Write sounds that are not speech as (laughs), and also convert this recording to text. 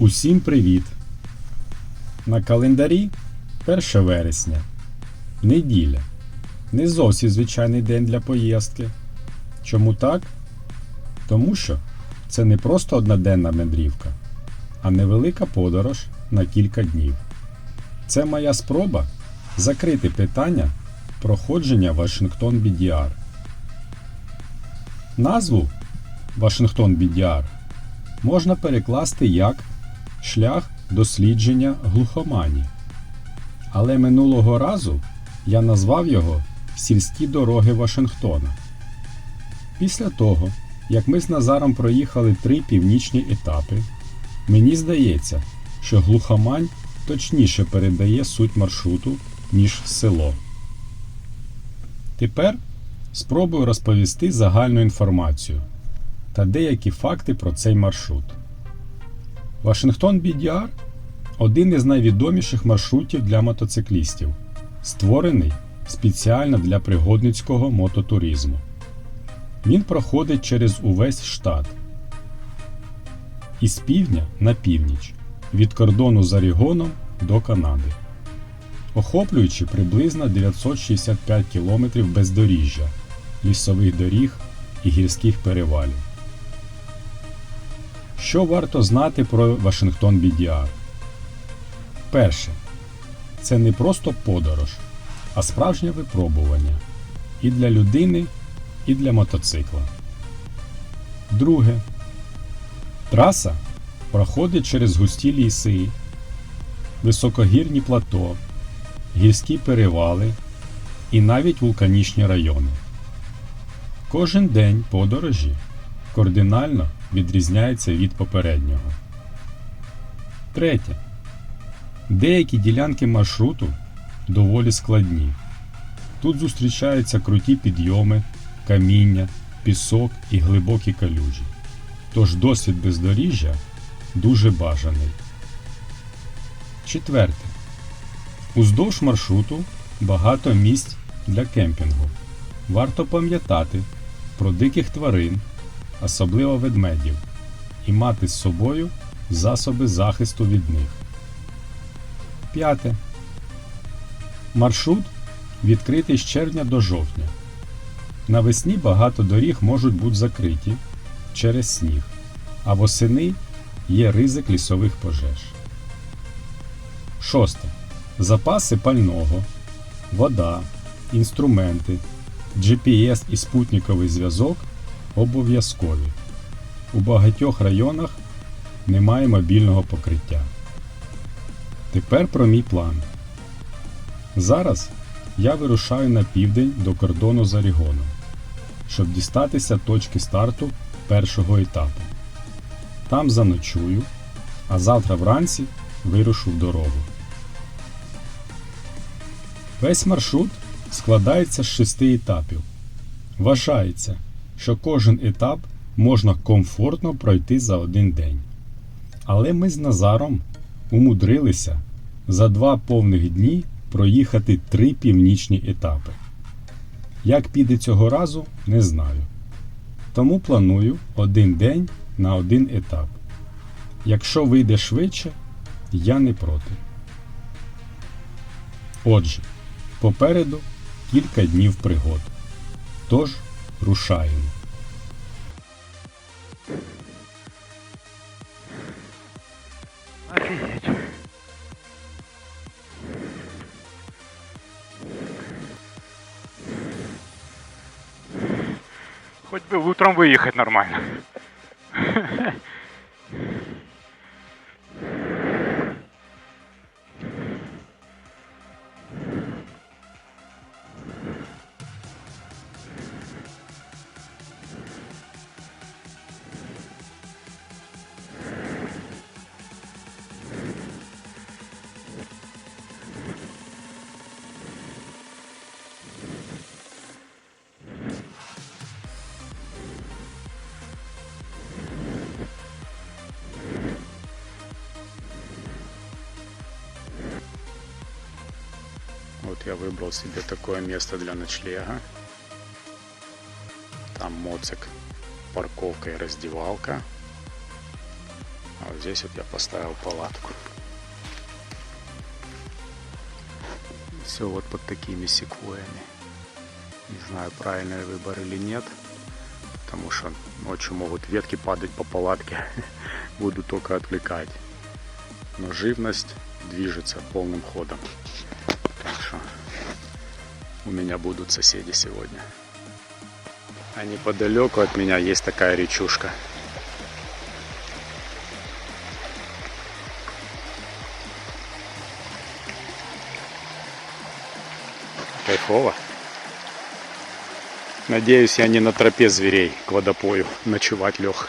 Усім привіт! На календарі 1 вересня. Неділя. Не зовсім звичайний день для поїздки. Чому так? Тому що це не просто одноденна мандрівка, а невелика подорож на кілька днів. Це моя спроба закрити питання проходження Вашингтон BDR. Назву Вашингтон BDR можна перекласти як шлях дослідження глухомані. Але минулого разу я назвав його Сільські дороги Вашингтона. Після того, як ми з Назаром проїхали три північні етапи, мені здається, що глухомань точніше передає суть маршруту, ніж село. Тепер спробую розповісти загальну інформацію та деякі факти про цей маршрут. Вашингтон BDR один із найвідоміших маршрутів для мотоциклістів, створений спеціально для пригодницького мототуризму. Він проходить через увесь штат із півдня на північ від кордону з Орігоном до Канади, охоплюючи приблизно 965 км бездоріжжя, лісових доріг і гірських перевалів. Що варто знати про Вашингтон BDR? Перше. Це не просто подорож, а справжнє випробування і для людини, і для мотоцикла. Друге. Траса проходить через густі ліси, високогірні плато, гірські перевали і навіть вулканічні райони. Кожен день подорожі кардинально відрізняється від попереднього. Третє. Деякі ділянки маршруту доволі складні. Тут зустрічаються круті підйоми, каміння, пісок і глибокі калюжі. Тож досвід бездоріжжя дуже бажаний. Четверте. Уздовж маршруту багато місць для кемпінгу. Варто пам'ятати про диких тварин, особливо ведмедів, і мати з собою засоби захисту від них. П'яте. Маршрут відкритий з червня до жовтня. Навесні багато доріг можуть бути закриті через сніг, а восени є ризик лісових пожеж. Шосте. Запаси пального, вода, інструменти, GPS і спутниковий зв'язок обов'язкові. У багатьох районах немає мобільного покриття. Тепер про мій план. Зараз я вирушаю на південь до кордону з Орігоном, щоб дістатися точки старту першого етапу. Там заночую, а завтра вранці вирушу в дорогу. Весь маршрут складається з шести етапів. Вважається, що кожен етап можна комфортно пройти за один день. Але ми з Назаром умудрилися за два повних дні проїхати три північні етапи. Як піде цього разу, не знаю. Тому планую один день на один етап. Якщо вийде швидше, я не проти. Отже, попереду кілька днів пригод. Тож рушаємо. Хоть би утром виїхати нормально. (laughs) Вот я выбрал себе такое место для ночлега. Там моцик, парковка и раздевалка. А вот здесь вот я поставил палатку. Все вот под такими секвоями. Не знаю, правильный выбор или нет. Потому что ночью могут ветки падать по палатке. (laughs) Буду только отвлекать. Но живность движется полным ходом. У меня будут соседи сегодня. А неподалеку от меня есть такая речушка. Кайфово. Надеюсь, я не на тропе зверей к водопою ночевать лег.